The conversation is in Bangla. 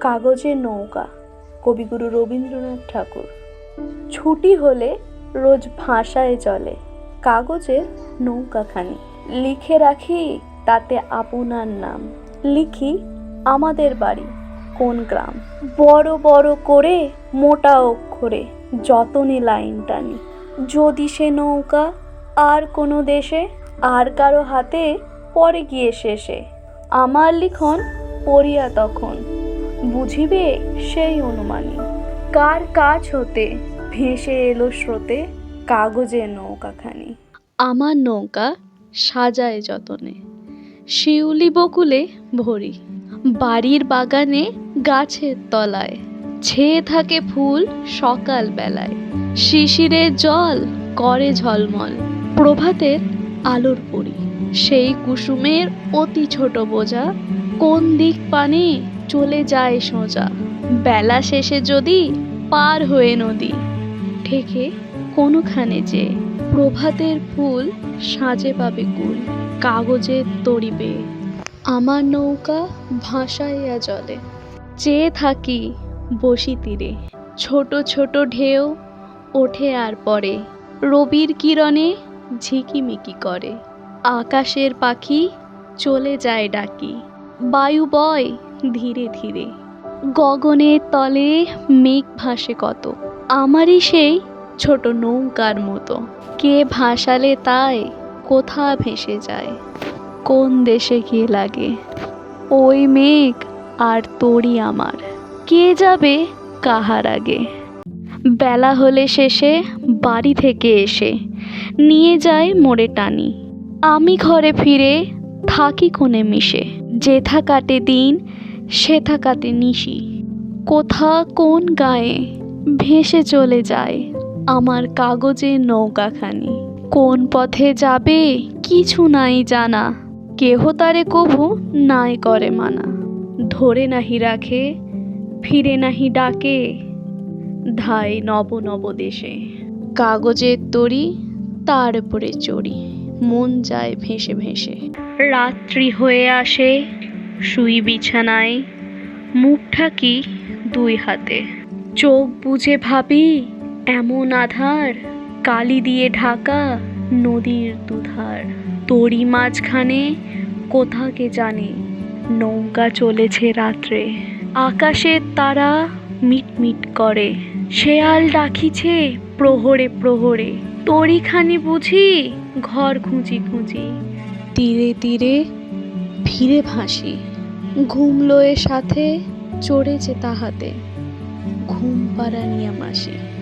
কাগজের নৌকা, কবিগুরু রবীন্দ্রনাথ ঠাকুর। ছুটি হলে রোজ ভাষায় চলে কাগজের নৌকাখানি। লিখে রাখি তাতে আপনার নাম। লিখি আমাদের বাড়ি কোন গ্রাম। বড় বড় করে, মোটা অক্ষরে যতনে লাইন টানি। যদি সে নৌকা আর কোনো দেশে, আর কারও হাতে পরে গিয়ে শেষে। আমার লিখন পড়িয়া তখন বুঝিবে সেই অনুমানী কার কাজ হতে ভেসে এলো স্রোতে কাগজের নৌকাখানি। আমার নৌকা সাজায় যতনে, শিউলি বকুলে ভরি। বাড়ির বাগানে গাছের তলায়, ছেয়ে থাকে ফুল সকাল বেলায়। শিশিরের জল করে ঝলমল, প্রভাতের আলোর পরি। সেই কুসুমের অতি ছোট বোঝা কোন দিক পানে চলে যায় সোজা। বেলা শেষে যদি পার হয়ে নদী ঠেকে কোনোখানে যে প্রভাতের ফুল সাজে পাবে কুল, কাগজের তরিবে আমার নৌকা ভাসাইয়া জলে চেয়ে থাকি বসি তীরে। ছোট ছোট ঢেউ ওঠে আর পরে, রবির কিরণে ঝিকিমিকি করে। আকাশের পাখি চলে যায় ডাকি। বায়ু বয় ধীরে ধীরে। গগনের তলে মেঘ ভাসে কত। আমারই সেই ছোট নৌকার মতো। কে ভাসালে তাই কোথা ভেসে যায়। কোন দেশে গিয়ে লাগে। ওই মেঘ আর তোরই আমার। কে যাবে কাহার আগে। বেলা হলে শেষে বাড়ি থেকে এসে নিয়ে যায় মোড়ে টানি। আমি ঘরে ফিরে থাকি কোণে মিশে। যেথা কাটে দিন সেথা কাটে নিশি। কোথা কোন গায়ে ভেসে চলে যায় আমার কাগজে নৌকাখানি। কোন পথে যাবে কিছু নাই জানা, কেহ তারে কভু নাই করে মানা। ধরে নাহি রাখে, ফিরে নাহি ডাকে ধাই নব নব দেশে। কাগজের তরি, তার উপরে চড়ি, মন যায় ভেসে ভেসে। রাত্রি হয়ে আসে শুই বিছানায়, মুখ ঢাকি দুই হাতে। চোখ বুঝে ভাবি, এমন আধার, কালি দিয়ে ঢাকা নদীর দুধার। তরি মাঝখানে কোথাকে জানে, নৌকা চলেছে রাত্রে। আকাশের তারা মিটমিট করে, শেয়াল ডাকিছে প্রহরে প্রহরে। তরিখানি বুঝি ঘর খুঁজি খুঁজি তীরে তীরে ভিড়ে ভাসি। ঘুম লয়ে সাথে চড়েছে তাহাতে। ঘুম পাড়ানিয়া মাসি।